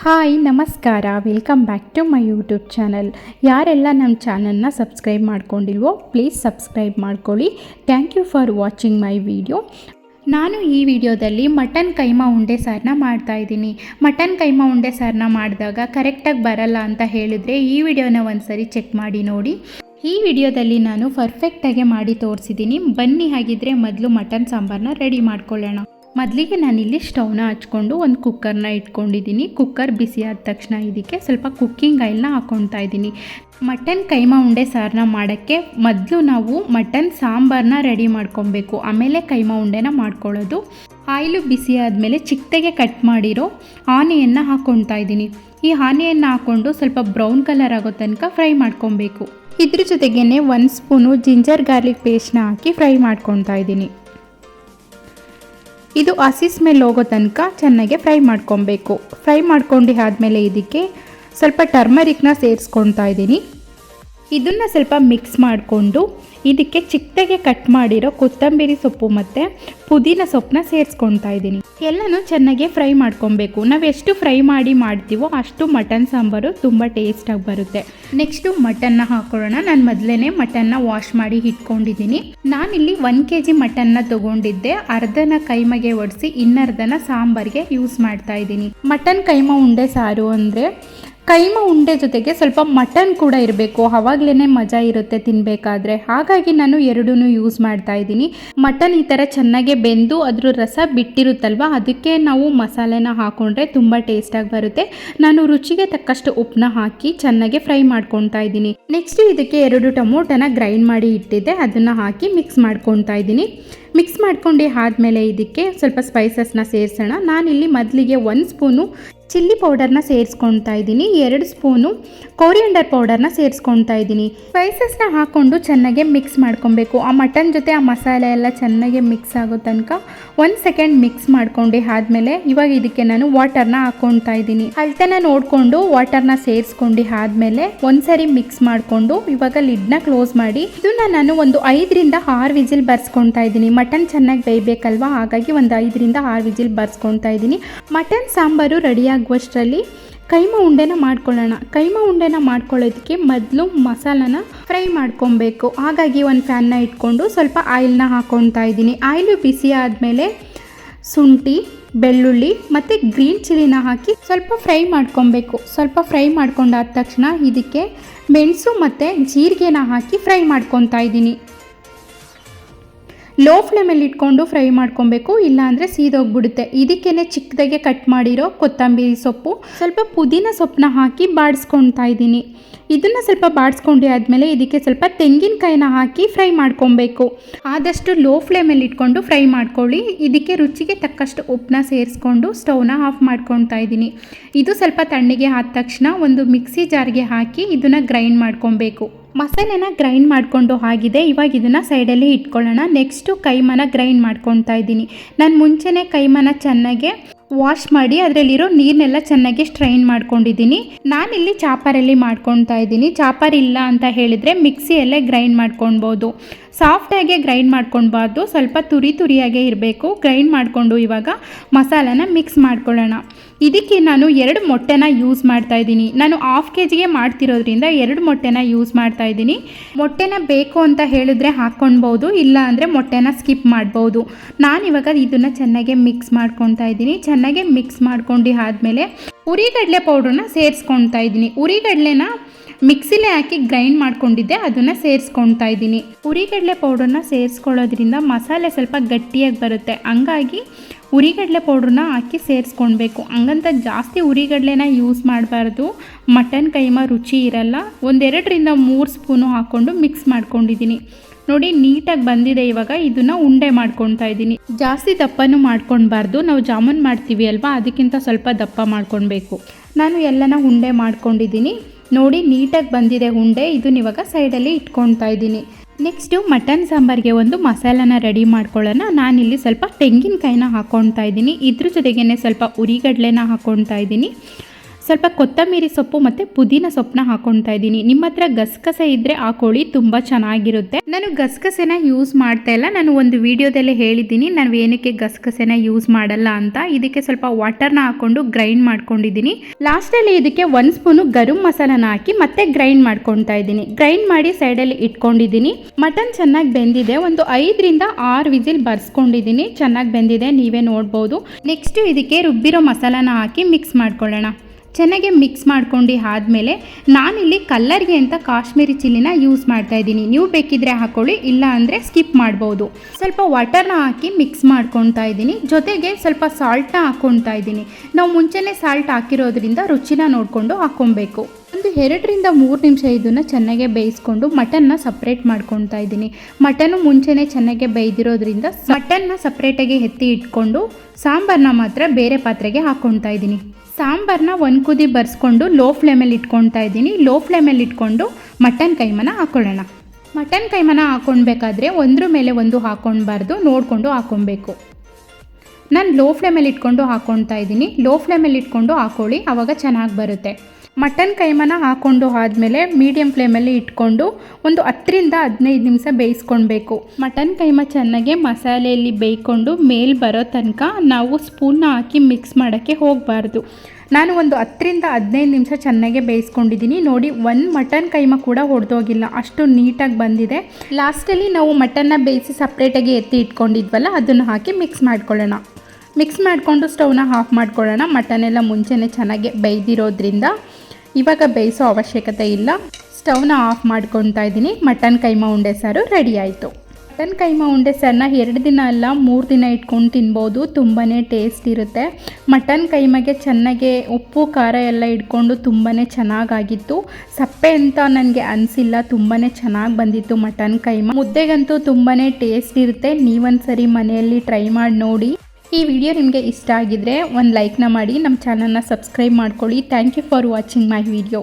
Hi, ನಮಸ್ಕಾರ. Welcome back to my YouTube channel ಯಾರೆಲ್ಲ ನಮ್ಮ ಚಾನಲ್ನ ಸಬ್ಸ್ಕ್ರೈಬ್ ಮಾಡ್ಕೊಂಡಿಲ್ವೋ ಪ್ಲೀಸ್ ಸಬ್ಸ್ಕ್ರೈಬ್ ಮಾಡ್ಕೊಳ್ಳಿ. Thank you for watching my video ನಾನು ಈ ವಿಡಿಯೋದಲ್ಲಿ ಮಟನ್ ಕೈಮಾ ಉಂಡೆ ಸಾರನ್ನ ಮಾಡ್ತಾ ಇದ್ದೀನಿ. ಮಟನ್ ಕೈಮಾ ಉಂಡೆ ಸಾರನ್ನ ಮಾಡಿದಾಗ ಕರೆಕ್ಟಾಗಿ ಬರಲ್ಲ ಅಂತ ಹೇಳಿದರೆ ಈ ವಿಡಿಯೋನ ಒಂದ್ಸರಿ ಚೆಕ್ ಮಾಡಿ ನೋಡಿ. ಈ ವಿಡಿಯೋದಲ್ಲಿ ನಾನು ಪರ್ಫೆಕ್ಟಾಗಿ ಮಾಡಿ ತೋರಿಸಿದ್ದೀನಿ. ಬನ್ನಿ ಹಾಗಿದ್ರೆ ಮೊದಲು ಮಟನ್ ಸಾಂಬಾರನ್ನ ರೆಡಿ ಮಾಡ್ಕೊಳ್ಳೋಣ. ಮೊದಲಿಗೆ ನಾನಿಲ್ಲಿ ಸ್ಟವ್ನ ಹಚ್ಕೊಂಡು ಒಂದು ಕುಕ್ಕರ್ನ ಇಟ್ಕೊಂಡಿದ್ದೀನಿ ಕುಕ್ಕರ್ ಬಿಸಿ ಆದ ತಕ್ಷಣ ಇದಕ್ಕೆ ಸ್ವಲ್ಪ ಕುಕ್ಕಿಂಗ್ ಆಯಿಲ್ನ ಹಾಕ್ಕೊಳ್ತಾ ಇದ್ದೀನಿ ಮಟನ್ ಕೈಮಾ ಉಂಡೆ ಸಾರನ್ನ ಮಾಡೋಕ್ಕೆ ಮೊದಲು ನಾವು ಮಟನ್ ಸಾಂಬಾರನ್ನ ರೆಡಿ ಮಾಡ್ಕೊಬೇಕು. ಆಮೇಲೆ ಕೈಮಾ ಉಂಡೆನ ಮಾಡ್ಕೊಳ್ಳೋದು. ಆಯಿಲು ಬಿಸಿ ಆದಮೇಲೆ ಚಿಕ್ಕದಾಗೆ ಕಟ್ ಮಾಡಿರೋ ಆನೆಯನ್ನು ಹಾಕ್ಕೊಳ್ತಾ ಇದ್ದೀನಿ ಈ ಆನೆಯನ್ನು ಹಾಕ್ಕೊಂಡು ಸ್ವಲ್ಪ ಬ್ರೌನ್ ಕಲರ್ ಆಗೋ ತನಕ ಫ್ರೈ ಮಾಡ್ಕೊಬೇಕು. ಇದ್ರ ಜೊತೆಗೇ ಒಂದು ಸ್ಪೂನು ಜಿಂಜರ್ ಗಾರ್ಲಿಕ್ ಪೇಸ್ಟ್ನ ಹಾಕಿ ಫ್ರೈ ಮಾಡ್ಕೊತಾ ಇದ್ದೀನಿ ಇದು ಹಸಿಸ್ ಮೇಲೆ ಹೋಗೋ ತನಕ ಚೆನ್ನಾಗಿ ಫ್ರೈ ಮಾಡ್ಕೊಬೇಕು. ಫ್ರೈ ಮಾಡ್ಕೊಂಡು ಆದಮೇಲೆ ಇದಕ್ಕೆ ಸ್ವಲ್ಪ ಟರ್ಮರಿಕ್ನ ಸೇರಿಸ್ಕೊತಾ ಇದ್ದೀನಿ. ಇದನ್ನು ಸ್ವಲ್ಪ ಮಿಕ್ಸ್ ಮಾಡಿಕೊಂಡು ಇದಕ್ಕೆ ಚಿಕ್ಕದಾಗೆ ಕಟ್ ಮಾಡಿರೋ ಕೊತ್ತಂಬರಿ ಸೊಪ್ಪು ಮತ್ತು ಪುದೀನ ಸೊಪ್ಪನ್ನ ಸೇರಿಸ್ಕೊತಾ ಇದ್ದೀನಿ. ಎಲ್ಲನೂ ಚೆನ್ನಾಗಿ ಫ್ರೈ ಮಾಡ್ಕೊಬೇಕು. ನಾವು ಎಷ್ಟು ಫ್ರೈ ಮಾಡಿ ಮಾಡ್ತೀವೋ ಅಷ್ಟು ಮಟನ್ ಸಾಂಬಾರು ತುಂಬ ಟೇಸ್ಟಾಗಿ ಬರುತ್ತೆ. ನೆಕ್ಸ್ಟು ಮಟನ್ನ ಹಾಕೊಳ್ಳೋಣ. ನಾನು ಮೊದಲೇ ಮಟನ್ನ ವಾಶ್ ಮಾಡಿ ಇಟ್ಕೊಂಡಿದ್ದೀನಿ. ನಾನಿಲ್ಲಿ ಒನ್ ಕೆ ಜಿ ಮಟನ್ನ ತೊಗೊಂಡಿದ್ದೆ. ಅರ್ಧನ ಕೈಮಗೆ ಒಡಿಸಿ ಇನ್ನರ್ಧನ ಸಾಂಬಾರಿಗೆ ಯೂಸ್ ಮಾಡ್ತಾ ಇದ್ದೀನಿ. ಮಟನ್ ಕೈಮ ಉಂಡೆ ಸಾರು ಅಂದರೆ ಕೈಮಾ ಉಂಡೆ ಜೊತೆಗೆ ಸ್ವಲ್ಪ ಮಟನ್ ಕೂಡ ಇರಬೇಕು. ಅವಾಗಲೇ ಮಜಾ ಇರುತ್ತೆ ತಿನ್ನಬೇಕಾದ್ರೆ ಹಾಗಾಗಿ ನಾನು ಎರಡೂ ಯೂಸ್ ಮಾಡ್ತಾ ಇದ್ದೀನಿ. ಮಟನ್ ಈ ಥರ ಚೆನ್ನಾಗಿ ಬೆಂದು ಅದ್ರ ರಸ ಬಿಟ್ಟಿರುತ್ತಲ್ವ? ಅದಕ್ಕೆ ನಾವು ಮಸಾಲೆನ ಹಾಕೊಂಡ್ರೆ ತುಂಬ ಟೇಸ್ಟಾಗಿ ಬರುತ್ತೆ. ನಾನು ರುಚಿಗೆ ತಕ್ಕಷ್ಟು ಉಪ್ಪನ್ನ ಹಾಕಿ ಚೆನ್ನಾಗಿ ಫ್ರೈ ಮಾಡ್ಕೊತಾ ಇದ್ದೀನಿ. ನೆಕ್ಸ್ಟ್ ಇದಕ್ಕೆ ಎರಡು ಟೊಮೊಟೊನ ಗ್ರೈಂಡ್ ಮಾಡಿ ಇಟ್ಟಿದ್ದೆ. ಅದನ್ನು ಹಾಕಿ ಮಿಕ್ಸ್ ಮಾಡ್ಕೊತಾ ಇದ್ದೀನಿ. ಮಿಕ್ಸ್ ಮಾಡ್ಕೊಂಡು ಆದಮೇಲೆ ಇದಕ್ಕೆ ಸ್ವಲ್ಪ ಸ್ಪೈಸಸ್ನ ಸೇರಿಸೋಣ. ನಾನಿಲ್ಲಿ ಮೊದಲಿಗೆ ಒಂದು ಸ್ಪೂನು ಚಿಲ್ಲಿ ಪೌಡರ್ನ ಸೇರಿಸ್ಕೊಳ್ತಾ ಇದ್ದೀನಿ. ಎರಡು ಸ್ಪೂನು ಕೋರಿಯಂಡರ್ ಪೌಡರ್ನ ಸೇರಿಸ್ಕೊಳ್ತಾ ಇದ್ದೀನಿ. ಸ್ಪೈಸಸ್ನ ಹಾಕ್ಕೊಂಡು ಚೆನ್ನಾಗಿ ಮಿಕ್ಸ್ ಮಾಡ್ಕೊಬೇಕು. ಆ ಮಟನ್ ಜೊತೆ ಆ ಮಸಾಲೆ ಎಲ್ಲ ಚೆನ್ನಾಗಿ ಮಿಕ್ಸ್ ಆಗೋ ತನಕ ಒಂದು ಸೆಕೆಂಡ್ ಮಿಕ್ಸ್ ಮಾಡ್ಕೊಂಡು ಆದಮೇಲೆ ಇವಾಗ ಇದಕ್ಕೆ ನಾನು ವಾಟರ್ನ ಹಾಕ್ಕೊಳ್ತಾ ಇದ್ದೀನಿ. ಅಳತೆನ ನೋಡಿಕೊಂಡು ವಾಟರ್ನ ಸೇರಿಸ್ಕೊಂಡು ಆದಮೇಲೆ ಒಂದ್ಸರಿ ಮಿಕ್ಸ್ ಮಾಡಿಕೊಂಡು ಇವಾಗ ಲಿಡ್ನ ಕ್ಲೋಸ್ ಮಾಡಿ ಇದನ್ನ ನಾನು ಒಂದು ಐದರಿಂದ ಆರು ವಿಜಿಲ್ ಬರ್ಸ್ಕೊಳ್ತಾ ಇದ್ದೀನಿ. ಮಟನ್ ಚೆನ್ನಾಗಿ ಬೇಯಬೇಕಲ್ವಾ? ಹಾಗಾಗಿ ಒಂದು ಐದರಿಂದ ಆರು ವಿಜಿಲ್ ಬರ್ಸ್ಕೊತಾ ಇದ್ದೀನಿ. ಮಟನ್ ಸಾಂಬಾರು ರೆಡಿ ಆಗುವಷ್ಟರಲ್ಲಿ ಕೈಮ ಉಂಡೆನ ಮಾಡ್ಕೊಳ್ಳೋಣ. ಕೈಮ ಉಂಡೆನ ಮಾಡ್ಕೊಳ್ಳೋದಕ್ಕೆ ಮೊದಲು ಮಸಾಲನ ಫ್ರೈ ಮಾಡ್ಕೊಬೇಕು. ಹಾಗಾಗಿ ಒಂದು ಫ್ಯಾನ್ನ ಇಟ್ಕೊಂಡು ಸ್ವಲ್ಪ ಆಯಿಲ್ನ ಹಾಕ್ಕೊತಾ ಇದ್ದೀನಿ. ಆಯಿಲು ಬಿಸಿ ಆದಮೇಲೆ ಶುಂಠಿ, ಬೆಳ್ಳುಳ್ಳಿ ಮತ್ತು ಗ್ರೀನ್ ಚಿಲ್ಲಿನ ಹಾಕಿ ಸ್ವಲ್ಪ ಫ್ರೈ ಮಾಡ್ಕೊಬೇಕು ಸ್ವಲ್ಪ ಫ್ರೈ ಮಾಡ್ಕೊಂಡಾದ ತಕ್ಷಣ ಇದಕ್ಕೆ ಮೆಣಸು ಮತ್ತು ಜೀರಿಗೆನ ಹಾಕಿ ಫ್ರೈ ಮಾಡ್ಕೊತಾ ಇದ್ದೀನಿ. ಲೋ ಫ್ಲೇಮಲ್ಲಿ ಇಟ್ಕೊಂಡು ಫ್ರೈ ಮಾಡ್ಕೊಬೇಕು ಇಲ್ಲಾಂದರೆ ಸೀದೋಗ್ಬಿಡುತ್ತೆ. ಇದಕ್ಕೇನೆ ಚಿಕ್ಕದಾಗೆ ಕಟ್ ಮಾಡಿರೋ ಕೊತ್ತಂಬರಿ ಸೊಪ್ಪು, ಸ್ವಲ್ಪ ಪುದೀನ ಸೊಪ್ಪನ್ನ ಹಾಕಿ ಬಾಡಿಸ್ಕೊಳ್ತಾ ಇದ್ದೀನಿ. ಇದನ್ನು ಸ್ವಲ್ಪ ಬಾಡಿಸ್ಕೊಂಡು ಆದಮೇಲೆ ಇದಕ್ಕೆ ಸ್ವಲ್ಪ ತೆಂಗಿನಕಾಯಿನ ಹಾಕಿ ಫ್ರೈ ಮಾಡ್ಕೊಬೇಕು. ಆದಷ್ಟು ಲೋ ಫ್ಲೇಮಲ್ಲಿ ಇಟ್ಕೊಂಡು ಫ್ರೈ ಮಾಡ್ಕೊಳ್ಳಿ. ಇದಕ್ಕೆ ರುಚಿಗೆ ತಕ್ಕಷ್ಟು ಉಪ್ಪನ್ನ ಸೇರಿಸ್ಕೊಂಡು ಸ್ಟೌವ್ನ ಆಫ್ ಮಾಡ್ಕೊತಾ ಇದ್ದೀನಿ. ಇದು ಸ್ವಲ್ಪ ತಣ್ಣಗೆ ಆದ ತಕ್ಷಣ ಒಂದು ಮಿಕ್ಸಿ ಜಾರ್ಗೆ ಹಾಕಿ ಇದನ್ನು ಗ್ರೈಂಡ್ ಮಾಡ್ಕೊಬೇಕು. ಮಸಾಲೆನ ಗ್ರೈಂಡ್ ಮಾಡಿಕೊಂಡು ಆಗಿದೆ. ಇವಾಗ ಇದನ್ನು ಸೈಡಲ್ಲಿ ಇಟ್ಕೊಳ್ಳೋಣ. ನೆಕ್ಸ್ಟು ಕೈಮನ ಗ್ರೈಂಡ್ ಮಾಡ್ಕೊತಾ ಇದ್ದೀನಿ. ನಾನು ಮುಂಚೆನೇ ಕೈಮನ ಚೆನ್ನಾಗೆ ವಾಶ್ ಮಾಡಿ ಅದರಲ್ಲಿರೋ ನೀರನ್ನೆಲ್ಲ ಚೆನ್ನಾಗಿ ಸ್ಟ್ರೈನ್ ಮಾಡ್ಕೊಂಡಿದ್ದೀನಿ. ನಾನಿಲ್ಲಿ ಚಾಪರಲ್ಲಿ ಮಾಡ್ಕೊತಾ ಇದ್ದೀನಿ. ಚಾಪರ್ ಇಲ್ಲ ಅಂತ ಹೇಳಿದರೆ ಮಿಕ್ಸಿಯಲ್ಲೇ ಗ್ರೈಂಡ್ ಮಾಡ್ಕೊಳ್ಬೋದು. ಸಾಫ್ಟಾಗೆ ಗ್ರೈಂಡ್ ಮಾಡ್ಕೊಳ್ಬಾರ್ದು. ಸ್ವಲ್ಪ ತುರಿ ತುರಿಯಾಗೆ ಇರಬೇಕು. ಗ್ರೈಂಡ್ ಮಾಡಿಕೊಂಡು ಇವಾಗ ಮಸಾಲಾನ ಮಿಕ್ಸ್ ಮಾಡ್ಕೊಳ್ಳೋಣ. ಇದಕ್ಕೆ ನಾನು ಎರಡು ಮೊಟ್ಟೆನ ಯೂಸ್ ಮಾಡ್ತಾ ಇದ್ದೀನಿ. ನಾನು ಹಾಫ್ ಕೆ ಜಿಗೆ ಮಾಡ್ತಿರೋದ್ರಿಂದ ಎರಡು ಮೊಟ್ಟೆನ ಯೂಸ್ ಮಾಡ್ತಾ ಇದ್ದೀನಿ. ಮೊಟ್ಟೆನ ಬೇಕು ಅಂತ ಹೇಳಿದ್ರೆ ಹಾಕ್ಕೊಳ್ಬೋದು ಇಲ್ಲ ಅಂದರೆ ಮೊಟ್ಟೆನ ಸ್ಕಿಪ್ ಮಾಡ್ಬೋದು ನಾನಿವಾಗ ಇದನ್ನು ಚೆನ್ನಾಗಿ ಮಿಕ್ಸ್ ಮಾಡ್ಕೊತಾ ಇದ್ದೀನಿ. ಚೆನ್ನಾಗಿ ಮಿಕ್ಸ್ ಮಾಡ್ಕೊಂಡು ಆದಮೇಲೆ ಉರಿಗಡಲೆ ಪೌಡ್ರನ್ನ ಸೇರಿಸ್ಕೊತಾ ಇದ್ದೀನಿ. ಉರಿಗಡಲೆನ ಮಿಕ್ಸಿಲೇ ಹಾಕಿ ಗ್ರೈಂಡ್ ಮಾಡ್ಕೊಂಡಿದ್ದೆ, ಅದನ್ನು ಸೇರಿಸ್ಕೊಳ್ತಾ ಇದ್ದೀನಿ. ಉರಿಗಡಲೆ ಪೌಡ್ರನ್ನ ಸೇರಿಸ್ಕೊಳ್ಳೋದ್ರಿಂದ ಮಸಾಲೆ ಸ್ವಲ್ಪ ಗಟ್ಟಿಯಾಗಿ ಬರುತ್ತೆ. ಹಂಗಾಗಿ ಉರಿಗಡಲೆ ಪೌಡ್ರನ್ನ ಹಾಕಿ ಸೇರಿಸ್ಕೊಳ್ಬೇಕು. ಹಂಗಂತ ಜಾಸ್ತಿ ಉರಿಗಡಲೆನ ಯೂಸ್ ಮಾಡಬಾರ್ದು. ಮಟನ್ ಕೈಮಾ ರುಚಿ ಇರಲ್ಲ. ಒಂದೆರಡರಿಂದ ಮೂರು ಸ್ಪೂನು ಹಾಕ್ಕೊಂಡು ಮಿಕ್ಸ್ ಮಾಡ್ಕೊಂಡಿದ್ದೀನಿ. ನೋಡಿ, ನೀಟಾಗಿ ಬಂದಿದೆ ಇವಾಗ. ಇದನ್ನು ಉಂಡೆ ಮಾಡ್ಕೊಳ್ತಾ ಇದ್ದೀನಿ. ಜಾಸ್ತಿ ದಪ್ಪನೂ ಮಾಡ್ಕೊಳ್ಬಾರ್ದು. ನಾವು ಜಾಮೂನ್ ಮಾಡ್ತೀವಿ ಅಲ್ವಾ? ಅದಕ್ಕಿಂತ ಸ್ವಲ್ಪ ದಪ್ಪ ಮಾಡ್ಕೊಳ್ಬೇಕು. ನಾನು ಎಲ್ಲನ ಉಂಡೆ ಮಾಡ್ಕೊಂಡಿದ್ದೀನಿ. ನೋಡಿ ನೀಟಾಗಿ ಬಂದಿದೆ ಉಂಡೆ. ಇದನ್ನ ಇವಾಗ ಸೈಡಲ್ಲಿ ಇಟ್ಕೊಳ್ತಾ ಇದ್ದೀನಿ. ನೆಕ್ಸ್ಟು ಮಟನ್ ಸಾಂಬಾರಿಗೆ ಒಂದು ಮಸಾಲಾನ ರೆಡಿ ಮಾಡ್ಕೊಳ್ಳೋಣ. ನಾನಿಲ್ಲಿ ಸ್ವಲ್ಪ ತೆಂಗಿನಕಾಯಿನ ಹಾಕ್ಕೊತಾ ಇದ್ದೀನಿ. ಇದ್ರ ಜೊತೆಗೇ ಸ್ವಲ್ಪ ಉರಿಗಡಲೆನ ಹಾಕ್ಕೊತಾ ಇದ್ದೀನಿ. ಸ್ವಲ್ಪ ಕೊತ್ತಂಬರಿ ಸೊಪ್ಪು ಮತ್ತು ಪುದೀನ ಸೊಪ್ಪನ್ನ ಹಾಕೊಳ್ತಾ ಇದ್ದೀನಿ. ನಿಮ್ಮ ಹತ್ರ ಗಸಗಸೆ ಇದ್ದರೆ ಹಾಕೊಳ್ಳಿ ತುಂಬ ಚೆನ್ನಾಗಿರುತ್ತೆ. ನಾನು ಗಸಗಸೆನ ಯೂಸ್ ಮಾಡ್ತಾ ಇಲ್ಲ. ನಾನು ಒಂದು ವಿಡಿಯೋದಲ್ಲಿ ಹೇಳಿದ್ದೀನಿ. ನಾನು ಏನಕ್ಕೆ ಗಸಗಸೆನ ಯೂಸ್ ಮಾಡಲ್ಲ ಅಂತ. ಇದಕ್ಕೆ ಸ್ವಲ್ಪ ವಾಟರ್ನ ಹಾಕೊಂಡು ಗ್ರೈಂಡ್ ಮಾಡ್ಕೊಂಡಿದ್ದೀನಿ. ಲಾಸ್ಟಲ್ಲಿ ಇದಕ್ಕೆ ಒಂದು ಸ್ಪೂನು ಗರಂ ಮಸಾಲಾನ ಹಾಕಿ ಮತ್ತೆ ಗ್ರೈಂಡ್ ಮಾಡ್ಕೊಳ್ತಾ ಇದ್ದೀನಿ. ಗ್ರೈಂಡ್ ಮಾಡಿ ಸೈಡಲ್ಲಿ ಇಟ್ಕೊಂಡಿದ್ದೀನಿ. ಮಟನ್ ಚೆನ್ನಾಗಿ ಬೆಂದಿದೆ. ಒಂದು ಐದರಿಂದ ಆರು ವಿಸಿಲ್ ಬರ್ಸ್ಕೊಂಡಿದ್ದೀನಿ. ಚೆನ್ನಾಗಿ ಬೆಂದಿದೆ. ನೀವೇ ನೋಡ್ಬೋದು. ನೆಕ್ಸ್ಟ್ ಇದಕ್ಕೆ ರುಬ್ಬಿರೋ ಮಸಾಲಾನ ಹಾಕಿ ಮಿಕ್ಸ್ ಮಾಡ್ಕೊಳ್ಳೋಣ. ಚೆನ್ನಾಗಿ ಮಿಕ್ಸ್ ಮಾಡ್ಕೊಂಡು ಆದಮೇಲೆ ನಾನಿಲ್ಲಿ ಕಲ್ಲರ್ಗೆ ಅಂತ ಕಾಶ್ಮೀರಿ ಚಿಲ್ಲಿನ ಯೂಸ್ ಮಾಡ್ತಾ ಇದ್ದೀನಿ. ನೀವು ಬೇಕಿದ್ರೆ ಹಾಕೊಳ್ಳಿ, ಇಲ್ಲ ಅಂದರೆ ಸ್ಕಿಪ್ ಮಾಡ್ಬೋದು. ಸ್ವಲ್ಪ ವಾಟರ್ನ ಹಾಕಿ ಮಿಕ್ಸ್ ಮಾಡ್ಕೊತಾ ಇದ್ದೀನಿ. ಜೊತೆಗೆ ಸ್ವಲ್ಪ ಸಾಲ್ಟ್ನ ಹಾಕ್ಕೊತಾ ಇದ್ದೀನಿ. ನಾವು ಮುಂಚೆನೇ ಸಾಲ್ಟ್ ಹಾಕಿರೋದ್ರಿಂದ ರುಚಿನ ನೋಡಿಕೊಂಡು ಹಾಕ್ಕೊಬೇಕು ಒಂದು ಎರಡರಿಂದ ಮೂರು ನಿಮಿಷ ಇದನ್ನು ಚೆನ್ನಾಗೆ ಬೇಯಿಸ್ಕೊಂಡು ಮಟನ್ನ ಸಪ್ರೇಟ್ ಮಾಡ್ಕೊತಾ ಇದ್ದೀನಿ. ಮಟನ್ನು ಮುಂಚೆನೇ ಚೆನ್ನಾಗೆ ಬೇಯ್ದಿರೋದ್ರಿಂದ ಮಟನ್ನ ಸಪ್ರೇಟಾಗಿ ಎತ್ತಿ ಇಟ್ಕೊಂಡು ಸಾಂಬಾರನ್ನ ಮಾತ್ರ ಬೇರೆ ಪಾತ್ರೆಗೆ ಹಾಕ್ಕೊತಾ ಇದ್ದೀನಿ. ಸಾಂಬಾರನ್ನ ಒಂದು ಕುದಿ ಬರ್ಸ್ಕೊಂಡು ಲೋ ಫ್ಲೇಮಲ್ಲಿ ಇಟ್ಕೊತಾ ಇದ್ದೀನಿ. ಲೋ ಫ್ಲೇಮಲ್ಲಿ ಇಟ್ಕೊಂಡು ಮಟನ್ ಕೈಮನ ಹಾಕ್ಕೊಳ್ಳೋಣ ಮಟನ್ ಕೈಮನ ಹಾಕ್ಕೊಳ್ಬೇಕಾದ್ರೆ ಒಂದ್ರ ಮೇಲೆ ಒಂದು ಹಾಕ್ಕೊಳ್ಬಾರ್ದು ನೋಡಿಕೊಂಡು ಹಾಕ್ಕೊಬೇಕು ನಾನು ಲೋ ಫ್ಲೇಮಲ್ಲಿ ಇಟ್ಕೊಂಡು ಹಾಕ್ಕೊತಾ ಇದ್ದೀನಿ. ಲೋ ಫ್ಲೇಮಲ್ಲಿ ಇಟ್ಕೊಂಡು ಹಾಕೊಳ್ಳಿ ಆವಾಗ ಚೆನ್ನಾಗಿ ಬರುತ್ತೆ. ಮಟನ್ ಕೈಮನ ಹಾಕ್ಕೊಂಡು ಆದಮೇಲೆ ಮೀಡಿಯಂ ಫ್ಲೇಮಲ್ಲಿ ಇಟ್ಕೊಂಡು ಒಂದು ಹತ್ತರಿಂದ ಹದಿನೈದು ನಿಮಿಷ ಬೇಯಿಸ್ಕೊಳ್ಬೇಕು. ಮಟನ್ ಕೈಮ ಚೆನ್ನಾಗಿ ಮಸಾಲೆಯಲ್ಲಿ ಬೇಯ್ಕೊಂಡು ಮೇಲ್ ಬರೋ ತನಕ ನಾವು ಸ್ಪೂನ್ನ ಹಾಕಿ ಮಿಕ್ಸ್ ಮಾಡೋಕ್ಕೆ ಹೋಗಬಾರ್ದು. ನಾನು ಒಂದು ಹತ್ತರಿಂದ ಹದಿನೈದು ನಿಮಿಷ ಚೆನ್ನಾಗೆ ಬೇಯಿಸ್ಕೊಂಡಿದ್ದೀನಿ. ನೋಡಿ ಒಂದು ಮಟನ್ ಕೈಮ ಕೂಡ ಹೊಡೆದೋಗಿಲ್ಲ ಅಷ್ಟು ನೀಟಾಗಿ ಬಂದಿದೆ. ಲಾಸ್ಟಲ್ಲಿ ನಾವು ಮಟನ್ನ ಬೇಯಿಸಿ ಸಪ್ರೇಟಾಗಿ ಎತ್ತಿ ಇಟ್ಕೊಂಡಿದ್ವಲ್ಲ, ಅದನ್ನು ಹಾಕಿ ಮಿಕ್ಸ್ ಮಾಡ್ಕೊಳ್ಳೋಣ. ಮಿಕ್ಸ್ ಮಾಡಿಕೊಂಡು ಸ್ಟವ್ನ ಆಫ್ ಮಾಡ್ಕೊಳ್ಳೋಣ. ಮಟನ್ ಎಲ್ಲ ಮುಂಚೆನೇ ಚೆನ್ನಾಗಿ ಬೇಯ್ದಿರೋದ್ರಿಂದ. ಇವಾಗ ಬೇಯಿಸೋ ಅವಶ್ಯಕತೆ ಇಲ್ಲ. ಸ್ಟವ್ನ ಆಫ್ ಮಾಡ್ಕೊತಾ ಇದ್ದೀನಿ. ಮಟನ್ ಕೈಮಾ ಉಂಡೆ ಸಾರು ರೆಡಿ ಆಯಿತು. ಮಟನ್ ಕೈಮಾ ಉಂಡೆ ಸಾರನ್ನ ಎರಡು ದಿನ ಅಲ್ಲ, ಮೂರು ದಿನ ಇಟ್ಕೊಂಡು ತಿನ್ಬೋದು. ತುಂಬಾ ಟೇಸ್ಟ್ ಇರುತ್ತೆ. ಮಟನ್ ಕೈಮಗೆ ಚೆನ್ನಾಗೆ ಉಪ್ಪು, ಖಾರ ಎಲ್ಲ ಇಟ್ಕೊಂಡು ತುಂಬಾ ಚೆನ್ನಾಗಾಗಿತ್ತು. ಸಪ್ಪೆ ಅಂತ ನನಗೆ ಅನಿಸಿಲ್ಲ. ತುಂಬಾ ಚೆನ್ನಾಗಿ ಬಂದಿತ್ತು ಮಟನ್ ಕೈಮಾ. ಮುದ್ದೆಗಂತೂ ತುಂಬಾ ಟೇಸ್ಟ್ ಇರುತ್ತೆ. ನೀವೊಂದ್ಸರಿ ಮನೆಯಲ್ಲಿ ಟ್ರೈ ಮಾಡಿ ನೋಡಿ. ಈ ವಿಡಿಯೋ ನಿಮಗೆ ಇಷ್ಟ ಆಗಿದ್ರೆ ಒಂದು ಲೈಕ್ನ ಮಾಡಿ ನಮ್ಮ ಚಾನಲ್ನ ಸಬ್ಸ್ಕ್ರೈಬ್ ಮಾಡ್ಕೊಳ್ಳಿ. Thank you for watching my video